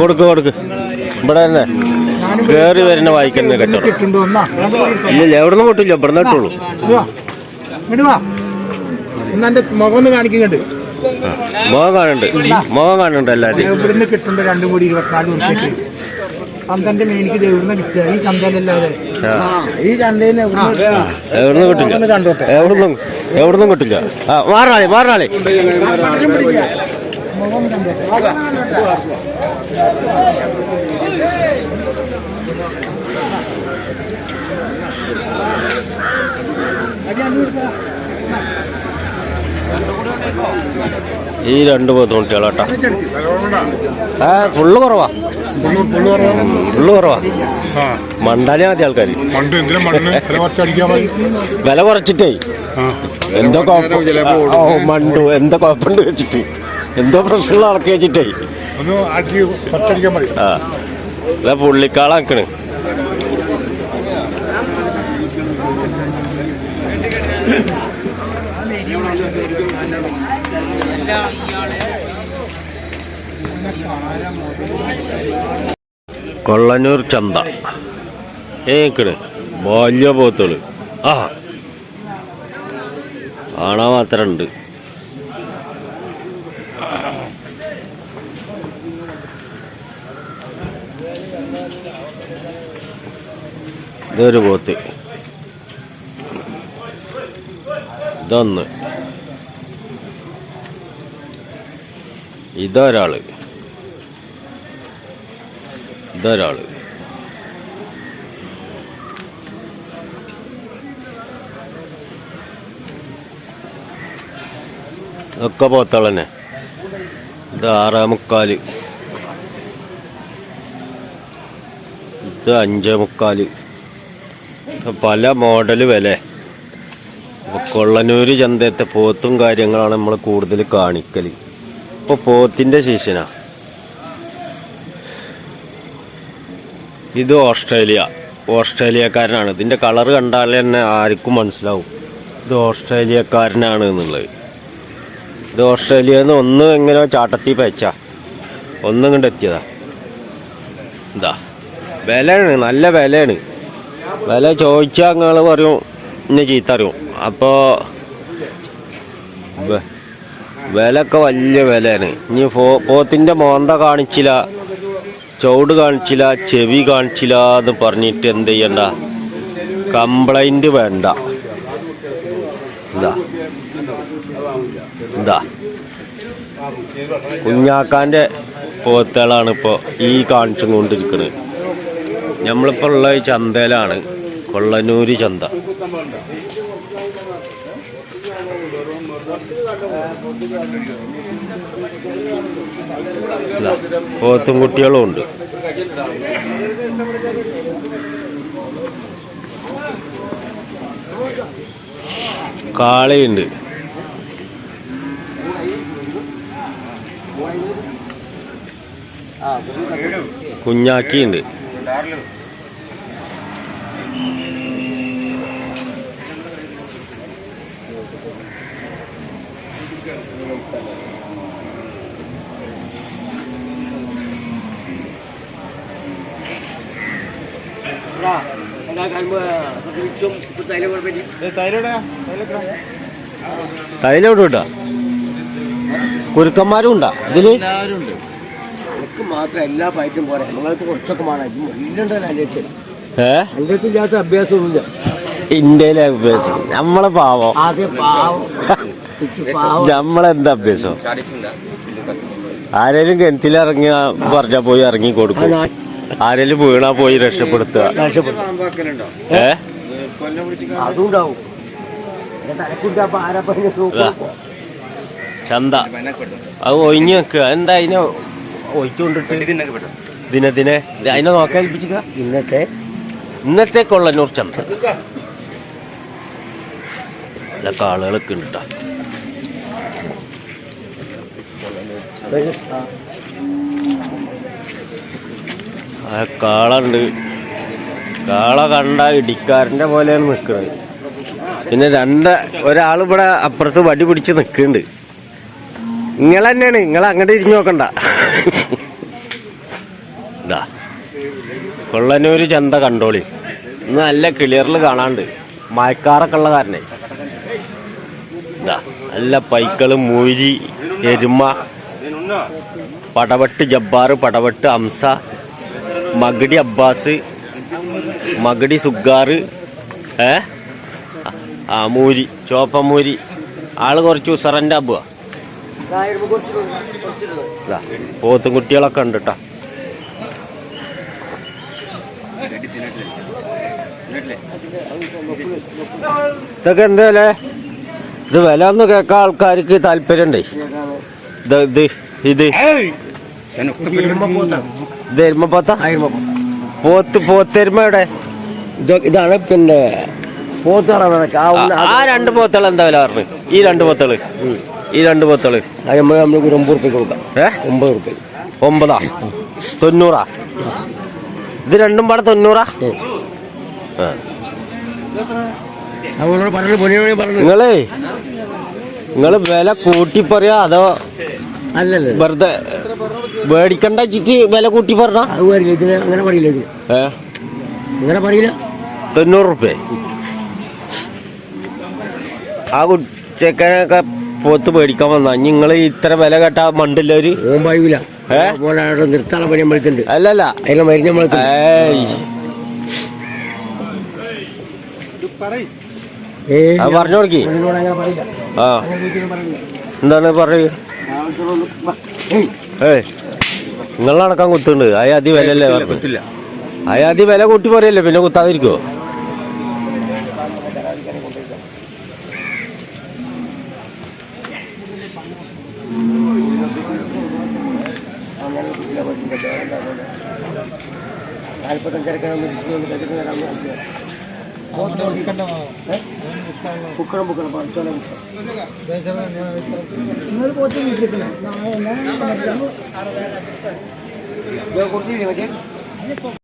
കൊടുക്ക് കൊടുക്ക്. ഇവിടെ തന്നെ കേറി വരുന്ന വായിക്കുന്ന ഇല്ല എവിടെ നിന്ന് കിട്ടില്ല ഇവിടെ നിന്ന് കിട്ടുള്ളൂ എന്നാ മുഖം ഒന്ന് കാണിക്കുന്നുണ്ട് മുഖം കാണുന്നുണ്ട്. മുഖം കാണുന്നുണ്ട് എല്ലാവരും ഇവിടുന്ന് കിട്ടുന്നുണ്ട് രണ്ടും കൂടി ഇരുപത്തിനാല് ഉറുപ്പ്യക്ക് പന്തന്റെ മേനിക്ക് ഇത് എവിടുന്ന് കിട്ടുക. ഈ ചന്തയിലല്ലാതെ ഈ ചന്തയിൽ എവിടെ നിന്ന് കിട്ടില്ല? മാറാളെ മുഖം കണ്ടോട്ടെ. ഈ രണ്ട് കുട്ടികളാട്ടാ ആ ഫുള്ള് കുറവാ. ഫുള്ള് കുറവാ. മണ്ടാലേ മതി ആൾക്കാർ വില കുറച്ചിട്ടേ. എന്തോ കുഴപ്പം ഓ മണ്ടു എന്താ കുഴപ്പമുണ്ട് വെച്ചിട്ട്. എന്തോ പ്രശ്നങ്ങൾ ഇറക്കി വെച്ചിട്ടേ ആ. പുള്ളിക്കാളാക്കണ് കൊള്ളന്നൂർ ചന്ത. ഏക്കണ് വലിയ പോത്തോൾ ആ ആണാ മാത്രം ഉണ്ട്. ഇതൊരു പോത്ത്. ഇതൊന്ന്. ഇതൊരാൾ. ഇതൊരാൾ. ഒക്കെ പോത്തളന്നെ ഇത് ആറേ മുക്കാൽ. ഇത് അഞ്ചേ മുക്കാൽ. പല മോഡൽ വില കൊള്ളനൂർ ചന്തത്തെ പോത്തും കാര്യങ്ങളാണ് നമ്മൾ കൂടുതൽ കാണിക്കൽ ഇപ്പൊ പോത്തിന്റെ സീസണാ ഇത് ഓസ്ട്രേലിയ. ഓസ്ട്രേലിയക്കാരനാണ്. ഇതിന്റെ കളർ കണ്ടാൽ തന്നെ ആർക്കും മനസ്സിലാവും. ഇത് ഓസ്ട്രേലിയക്കാരനാണ് എന്നുള്ളത്. ഇത് ഓസ്ട്രേലിയയിൽ നിന്ന് ഒന്ന് എങ്ങനെയോ ചാട്ടത്തി പയച്ച? ഒന്നും കണ്ട് എത്തിയതാ. എന്താ വിലയാണ് നല്ല വിലയാണ്. വില ചോദിച്ചാൽ നിങ്ങൾ പറയും ഇന്നെ ചീത്ത അറിയും അപ്പോൾ വിലയൊക്കെ വലിയ വിലയാണ്. ഇനി ഫോ പോത്തിന്റെ മോന്ത കാണിച്ചില്ല ചുവട് കാണിച്ചില്ല ചെവി കാണിച്ചില്ല എന്ന് പറഞ്ഞിട്ട് എന്ത് ചെയ്യണ്ട? കംപ്ലൈന്റ് വേണ്ട. ഇതാ. ഇതാ കുഞ്ഞാക്കാന്റെ പോത്തുകളാണ് ഇപ്പോ ഈ കാണിച്ചും കൊണ്ടിരിക്കുന്നത് നമ്മളിപ്പോൾ ഉള്ള ചന്തയിലാണ് കൊള്ളനൂര് ചന്ത. പോത്തും കുട്ടികളും ഉണ്ട്. കാളയുണ്ട്. കുഞ്ഞാക്കിയുണ്ട്. തൈലോട്ട് കിട്ടാ കുരുക്കന്മാരും ഉണ്ടാ ഇതിൽ? എനിക്ക് മാത്രം എല്ലാ പൈറ്റും പോരാ. നിങ്ങൾക്ക് കുറച്ചൊക്കെ വേണം. ഇല്ലുണ്ടല്ലോ എന്റെ അടുത്ത് ഏ? എന്റെ അടുത്ത് അഭ്യാസമൊന്നുമില്ല. ഇന്ത്യയിലെ അഭ്യാസം. നമ്മളെ പാവം. ആദ്യം പാവം. നമ്മളെന്താ അഭ്യാസം? ആരേലും കിണറ്റിലിറങ്ങി പറഞ്ഞാ പോയി ഇറങ്ങി കൊടുക്കും. ആരേലും വീണാ പോയി രക്ഷപ്പെടുത്തുക. ഏ? അതുണ്ടാവും. ചന്ത. അത് ഒഴിഞ്ഞു വെക്കുക. എന്താ അതിനെ ഒഴിച്ചുകൊണ്ടിട്ട് ദിനെ ദിനെ. അതിനെ നോക്കാൻ ഏൽപ്പിച്ചിക്ക ഇന്നത്തെ ഇന്നത്തെ കൊള്ളന്നൂർ ചന്ത. ഇതൊക്കെ ആളുകളൊക്കെ ഉണ്ട് കാളുണ്ട് കാള കണ്ട ഇടിക്കാരന്റെ പോലെയാണ് നിൽക്കുന്നത്. പിന്നെ രണ്ട് ഒരാൾ ഇവിടെ അപ്പുറത്ത് വടി പിടിച്ച് നിൽക്കുന്നുണ്ട്. നിങ്ങൾ തന്നെയാണ് നിങ്ങൾ അങ്ങോട്ട് ഇരിഞ്ഞു നോക്കണ്ട. കൊള്ളനൂര് ചന്ത കണ്ടോളി. ഇന്ന് നല്ല ക്ലിയറിൽ കാണാണ്ട്. മഴക്കാറൊക്കെ ഉള്ള കാരണേ. ഇതാ നല്ല പൈക്കൾ മൂരി എരുമ പടവട്ട് ജബ്ബാർ പടവട്ട് അംസ മഗടി അബ്ബാസ് മഗടി സുഗാറ് ഏ? ആ മൂരി ചോപ്പമൂരി. ആൾ കുറച്ച് ഉസറന്റെ അബ്ബുവാ. ഇതാ, പോത്തും കുട്ടികളൊക്കെ ഉണ്ട് കേട്ടോ ഇതൊക്കെ എന്താ വില? ഇത് വില ഒന്ന് കേൾക്കാൻ ആൾക്കാർക്ക് താല്പര്യണ്ടേ ഇത് ഇത് ഇത്. ഇത് എരുമപ്പോത്ത? പോത്ത് പോത്തെരുമ ഇവിടെ ഇതാണ് പിന്നെ പോത്തുകളാണ് ആ രണ്ട് പോത്തുകൾ എന്താ വില പറഞ്ഞു? ഈ രണ്ട് പോത്തുകൾ ഈ രണ്ട് അത് നമ്മൾ നമുക്ക് ഒരു ഒമ്പത് റുപ്യ കൊടുക്കാം. ഏ? ഒമ്പത് റുപ്യ ഒമ്പതാ? തൊണ്ണൂറാ? ഇത് രണ്ടും പാടെ തൊണ്ണൂറാ? ആ. അവളോട് പറഞ്ഞു പൊന്നിയോട് പറഞ്ഞു. നിങ്ങളേ? നിങ്ങൾ വില കൂട്ടി പറയാ അതോ അല്ലല്ല വെറുതെ മേടിക്കണ്ട ചിറ്റ് വില കൂട്ടി പറഞ്ഞ? അത് പറയില്ല ഇതിന് അങ്ങനെ പറയില്ല ഇതിന്. ഏ? അങ്ങനെ പറയില്ല. തൊണ്ണൂറ് റുപ്യ ആ കുച്ചക്കനൊക്കെ പോത്ത് മേടിക്കാൻ വന്ന. നിങ്ങൾ ഇത്ര വില കേട്ടാ മണ്ടില്ല ഒരു ഓമ്പായൂല നിർത്താനുള്ള പണി അല്ലല്ല. അതിലെ മരുന്ന് പറഞ്ഞു കൊടുക്കി. ആ. എന്താണ് പറയൂ ഏ നിങ്ങളടക്കം കുത്തുണ്ട് അയാതി വില അല്ലേ അയാതി വില കൂട്ടി പറയല്ലേ പിന്നെ കുത്താതിരിക്കോ? നാൽപ്പത്തഞ്ചരക്കാണ് ബുക്കണം ബുക്കണം പഠിച്ചോളാം കുറച്ച്